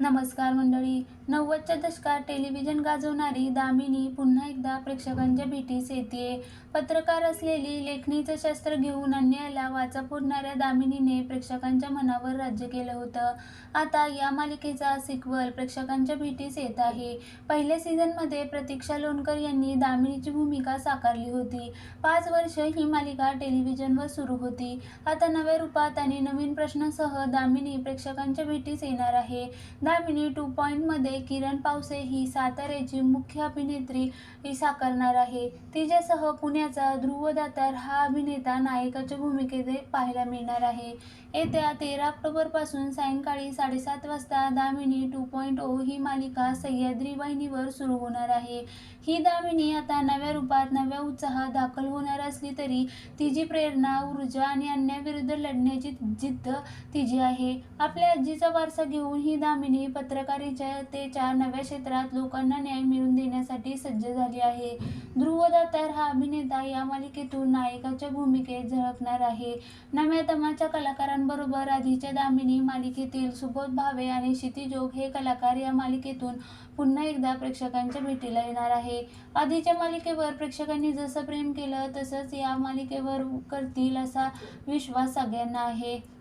नमस्कार मंडळी. नव्वदच्या दशकात टेलिव्हिजन गाजवणारी दामिनी पुन्हा एकदा प्रेक्षकांच्या भेटीस येते पत्रकार असलेली लेखणीचं शस्त्र घेऊन अन्यायाला वाचा फोडणाऱ्या दामिनीने प्रेक्षकांच्या मनावर राज्य केलं होतं. आता या मालिकेचा सिक्वल प्रेक्षकांच्या भेटीस येत आहे. पहिल्या सीझनमध्ये प्रतीक्षा लोणकर यांनी दामिनीची भूमिका साकारली होती. पाच वर्ष ही मालिका टेलिव्हिजनवर सुरू होती. आता नव्या रूपात आणि नवीन प्रश्नासह दामिनी प्रेक्षकांच्या भेटीस येणार आहे. दामिनी टू पॉईंटमध्ये किरण पावसे ही साताऱ्याची मुख्य अभिनेत्री ही साकारणार आहे. तिच्यासह पुण्याचा ध्रुव दातार हा अभिनेता नायकाच्या भूमिकेत पाहायला मिळणार आहे. येत्या तेरा ऑक्टोबरपासून सायंकाळी साडेसात वाजता दामिनी टू पॉईंट ओ ही मालिका सह्याद्री वाहिनीवर सुरू होणार आहे. ही दामिनी आता नव्या रूपात नव्या उत्साहात दाखल होणार असली तरी तिची प्रेरणा ऊर्जा आणि अन्यायाविरुद्ध लढण्याची जिद्द तिची आहे. आपल्या आजीचा वारसा घेऊन ही दामिनी पत्रकारितेच्या नव्या क्षेत्रात लोकांना न्याय मिळवून देण्यासाठी सज्ज झाली आहे. ध्रुव दातार हा अभिनेता या मालिकेतून नायकाच्या भूमिकेत झळकणार आहे. नव्या तमाच्या कलाकारांबरोबर आधीच्या दामिनी मालिकेतील सुबोध भावे आणि क्षितिजोग हे कलाकार या मालिकेतून पुन्हा एकदा प्रेक्षकांच्या भेटीला येणार आहे. आधीच्या मालिकेवर प्रेक्षकांनी जसं प्रेम केलं तसंच या मालिकेवर करतील असा विश्वास सगळ्यांना आहे.